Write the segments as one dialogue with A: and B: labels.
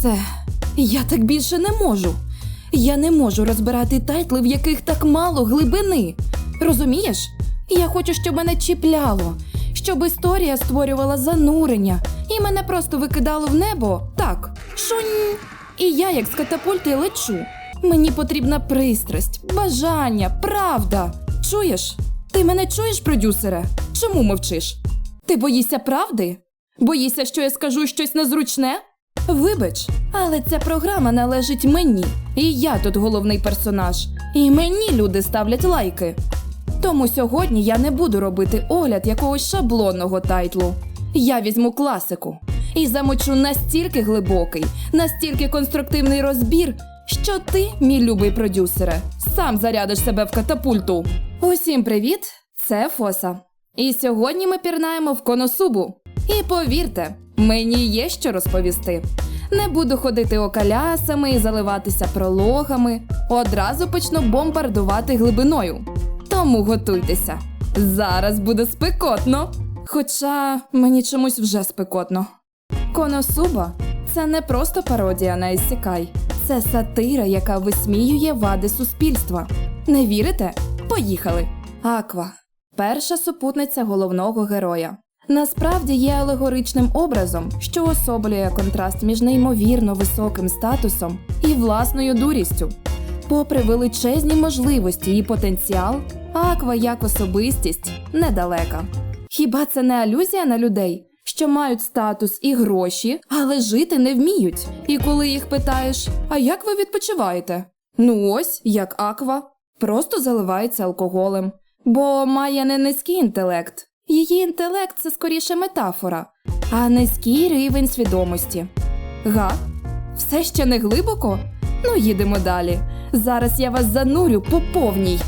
A: Все, я так більше не можу. Я не можу розбирати тайтли, в яких так мало глибини. Розумієш? Я хочу, щоб мене чіпляло, щоб історія створювала занурення і мене просто викидало в небо. Так, шунь. І я, як з катапульти, лечу. Мені потрібна пристрасть, бажання, правда. Чуєш? Ти мене чуєш, продюсере? Чому мовчиш? Ти боїшся правди? Боїшся, що я скажу щось незручне? Вибач, але ця програма належить мені, і я тут головний персонаж. І мені люди ставлять лайки. Тому сьогодні я не буду робити огляд якогось шаблонного тайтлу. Я візьму класику і замочу настільки глибокий, настільки конструктивний розбір, що ти, мій любий продюсере, сам зарядиш себе в катапульту. Усім привіт! Це Фоса. І сьогодні ми пірнаємо в коносубу. І повірте, мені є що розповісти. Не буду ходити окалясами і заливатися прологами. Одразу почну бомбардувати глибиною. Тому готуйтеся. Зараз буде спекотно. Хоча мені чомусь вже спекотно. Коносуба це не просто пародія на Ісікай. Це сатира, яка висміює вади суспільства. Не вірите? Поїхали. Аква перша супутниця головного героя. Насправді є алегоричним образом, що особлює контраст між неймовірно високим статусом і власною дурістю. Попри величезні можливості і потенціал, Аква як особистість недалека. Хіба це не алюзія на людей, що мають статус і гроші, але жити не вміють? І коли їх питаєш, а як ви відпочиваєте? Ну ось, як Аква, просто заливається алкоголем, бо має не низький інтелект. Її інтелект це скоріше метафора, а низький рівень свідомості. Га? Все ще не глибоко? Ну, їдемо далі. Зараз я вас занурю по повній.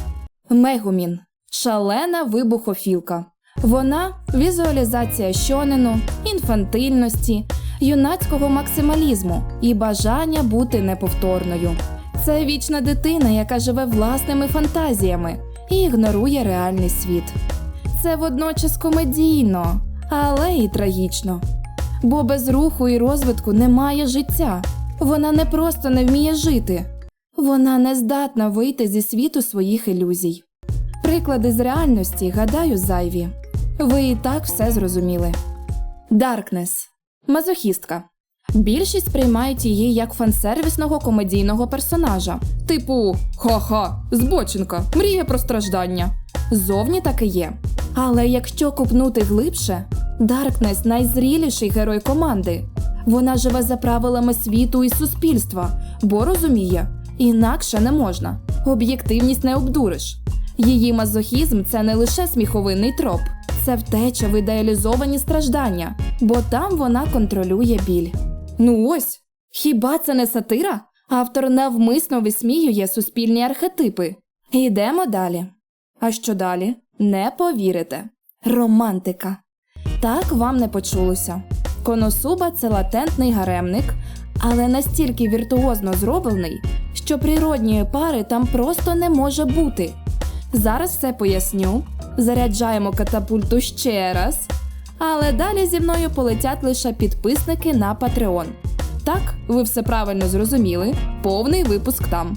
A: Мегумін шалена вибухофілка. Вона візуалізація щонену, інфантильності, юнацького максималізму і бажання бути неповторною. Це вічна дитина, яка живе власними фантазіями і ігнорує реальний світ. Це водночас комедійно, але і трагічно. Бо без руху і розвитку немає життя. Вона не просто не вміє жити, вона не здатна вийти зі світу своїх ілюзій. Приклади з реальності, гадаю, зайві. Ви і так все зрозуміли. Даркнес мазохістка. Більшість сприймають її як фансервісного комедійного персонажа, типу ха-ха, збочинка, мріє про страждання. Зовні так і є. Але якщо купнути глибше, Даркнес найзріліший герой команди. Вона живе за правилами світу і суспільства, бо розуміє, інакше не можна. Об'єктивність не обдуриш. Її мазохізм це не лише сміховинний троп, це втеча в ідеалізовані страждання, бо там вона контролює біль. Ну ось, хіба це не сатира? Автор навмисно висміює суспільні архетипи. Йдемо далі. А що далі? Не повірите. Романтика. Так вам не почулося. Коносуба це латентний гаремник, але настільки віртуозно зроблений, що природньої пари там просто не може бути. Зараз все поясню. Заряджаємо катапульту ще раз. Але далі зі мною полетять лише підписники на Patreon. Так, ви все правильно зрозуміли. Повний випуск там.